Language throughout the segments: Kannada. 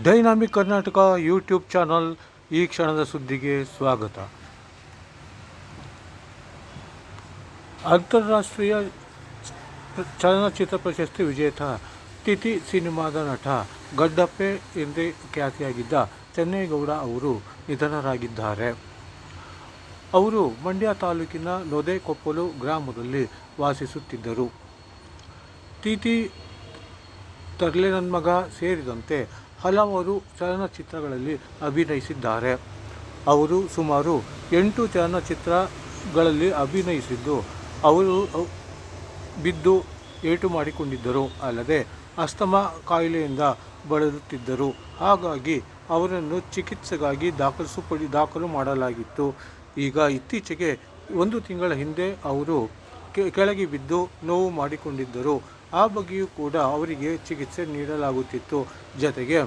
ಡೈನಾಮಿಕ್ ಕರ್ನಾಟಕ ಯೂಟ್ಯೂಬ್ ಚಾನಲ್ ಈ ಕ್ಷಣದ ಸುದ್ದಿಗೆ ಸ್ವಾಗತ. ಅಂತಾರಾಷ್ಟ್ರೀಯ ಚಲನಚಿತ್ರ ಪ್ರಶಸ್ತಿ ವಿಜೇತ ತಿಥಿ ಸಿನಿಮಾದ ನಟ ಗಡ್ಡಪ್ಪೆ ಎಂದೇ ಖ್ಯಾತಿಯಾಗಿದ್ದ ಚೆನ್ನೇಗೌಡ ಅವರು ನಿಧನರಾಗಿದ್ದಾರೆ. ಅವರು ಮಂಡ್ಯ ತಾಲೂಕಿನ ಲೊದೆಕೊಪ್ಪಲು ಗ್ರಾಮದಲ್ಲಿ ವಾಸಿಸುತ್ತಿದ್ದರು. ತಿಥಿ ತರ್ಲೆ ಸೇರಿದಂತೆ ಹಲವಾರು ಚಲನಚಿತ್ರಗಳಲ್ಲಿ ಅಭಿನಯಿಸಿದ್ದಾರೆ. ಅವರು ಸುಮಾರು ಎಂಟು ಚಲನಚಿತ್ರಗಳಲ್ಲಿ ಅಭಿನಯಿಸಿದ್ದು, ಅವರು ಅವ್- ಬಿದ್ದು ಏಟು ಮಾಡಿಕೊಂಡಿದ್ದರು. ಅಲ್ಲದೆ, ಅಸ್ತಮಾ ಕಾಯಿಲೆಯಿಂದ ಬಳಲುತ್ತಿದ್ದರು. ಹಾಗಾಗಿ, ಅವರನ್ನು ಚಿಕಿತ್ಸೆಗಾಗಿ ದಾಖಲಿಸುಪಡಿ ದಾಖಲು ಮಾಡಲಾಗಿತ್ತು. ಈಗ ಇತ್ತೀಚೆಗೆ ಒಂದು ತಿಂಗಳ ಹಿಂದೆ ಅವರು ಕೆಳಗೆ ಬಿದ್ದು ನೋವು ಮಾಡಿಕೊಂಡಿದ್ದರು. ಆ ಬಗ್ಗೆಯೂ ಕೂಡ ಅವರಿಗೆ ಚಿಕಿತ್ಸೆ ನೀಡಲಾಗುತ್ತಿತ್ತು. ಜೊತೆಗೆ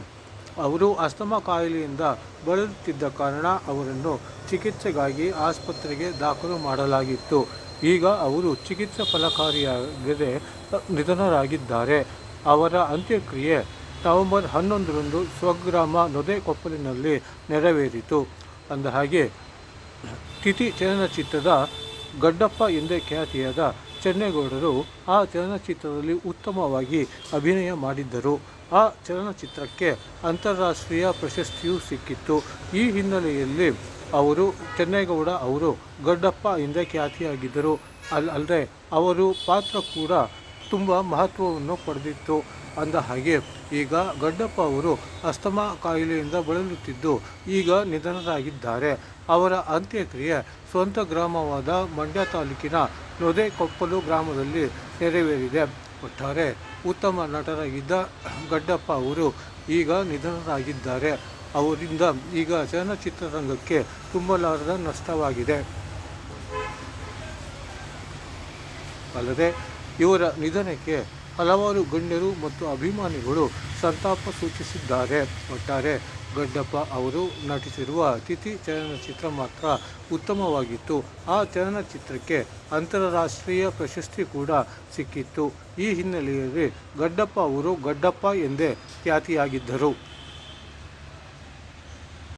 ಅವರು ಅಸ್ತಮಾ ಕಾಯಿಲೆಯಿಂದ ಬಳಲುತ್ತಿದ್ದ ಕಾರಣ ಅವರನ್ನು ಚಿಕಿತ್ಸೆಗಾಗಿ ಆಸ್ಪತ್ರೆಗೆ ದಾಖಲು ಮಾಡಲಾಗಿತ್ತು. ಈಗ ಅವರು ಚಿಕಿತ್ಸೆ ಫಲಕಾರಿಯಾಗದೆ ನಿಧನರಾಗಿದ್ದಾರೆ. ಅವರ ಅಂತ್ಯಕ್ರಿಯೆ ನವೆಂಬರ್ ಹನ್ನೊಂದರಂದು ಸ್ವಗ್ರಾಮ ನೊದೆಕೊಪ್ಪಲಿನಲ್ಲಿ ನೆರವೇರಿತು. ಅಂದ ಹಾಗೆ ತಿಥಿ ಚಲನಚಿತ್ರದ ಗಡ್ಡಪ್ಪ ಎಂದೇ ಖ್ಯಾತಿಯಾದ ಚೆನ್ನೇಗೌಡರು ಆ ಚಲನಚಿತ್ರದಲ್ಲಿ ಉತ್ತಮವಾಗಿ ಅಭಿನಯ ಮಾಡಿದ್ದರು. ಆ ಚಲನಚಿತ್ರಕ್ಕೆ ಅಂತಾರಾಷ್ಟ್ರೀಯ ಪ್ರಶಸ್ತಿಯೂ ಸಿಕ್ಕಿತ್ತು. ಈ ಹಿನ್ನೆಲೆಯಲ್ಲಿ ಅವರು ಚೆನ್ನೇಗೌಡ ಅವರು ಗಡ್ಡಪ್ಪ ಎಂದೇ ಖ್ಯಾತಿಯಾಗಿದ್ದರು. ಅಲ್ ಅಲ್ಲದೆ ಅವರು ಪಾತ್ರ ಕೂಡ ತುಂಬ ಮಹತ್ವವನ್ನು ಪಡೆದಿತ್ತು. ಅಂದ ಹಾಗೆ, ಈಗ ಗಡ್ಡಪ್ಪ ಅವರು ಅಸ್ತಮಾ ಕಾಯಿಲೆಯಿಂದ ಬಳಲುತ್ತಿದ್ದು, ಈಗ ನಿಧನರಾಗಿದ್ದಾರೆ. ಅವರ ಅಂತ್ಯಕ್ರಿಯೆ ಸ್ವಂತ ಗ್ರಾಮವಾದ ಮಂಡ್ಯ ತಾಲೂಕಿನ ನೊದೆಕೊಪ್ಪಲು ಗ್ರಾಮದಲ್ಲಿ ನೆರವೇರಿದೆ. ಒಟ್ಟಾರೆ ಉತ್ತಮ ನಟರಾಗಿದ್ದ ಗಡ್ಡಪ್ಪ ಅವರು ಈಗ ನಿಧನರಾಗಿದ್ದಾರೆ. ಅವರಿಂದ ಈಗ ಚಲನಚಿತ್ರರಂಗಕ್ಕೆ ತುಂಬಲಾರದ ನಷ್ಟವಾಗಿದೆ. ಅಲ್ಲದೆ, ಇವರ ನಿಧನಕ್ಕೆ ಹಲವಾರು ಗಣ್ಯರು ಮತ್ತು ಅಭಿಮಾನಿಗಳು ಸಂತಾಪ ಸೂಚಿಸಿದ್ದಾರೆ. ಒಟ್ಟಾರೆ ಗಡ್ಡಪ್ಪ ಅವರು ನಟಿಸಿರುವ ಅತಿಥಿ ಚಲನಚಿತ್ರ ಮಾತ್ರ ಉತ್ತಮವಾಗಿತ್ತು. ಆ ಚಲನಚಿತ್ರಕ್ಕೆ ಅಂತಾರಾಷ್ಟ್ರೀಯ ಪ್ರಶಸ್ತಿ ಕೂಡ ಸಿಕ್ಕಿತ್ತು. ಈ ಹಿನ್ನೆಲೆಯಲ್ಲಿ ಗಡ್ಡಪ್ಪ ಅವರು ಗಡ್ಡಪ್ಪ ಎಂದೇ ಖ್ಯಾತಿಯಾಗಿದ್ದರು.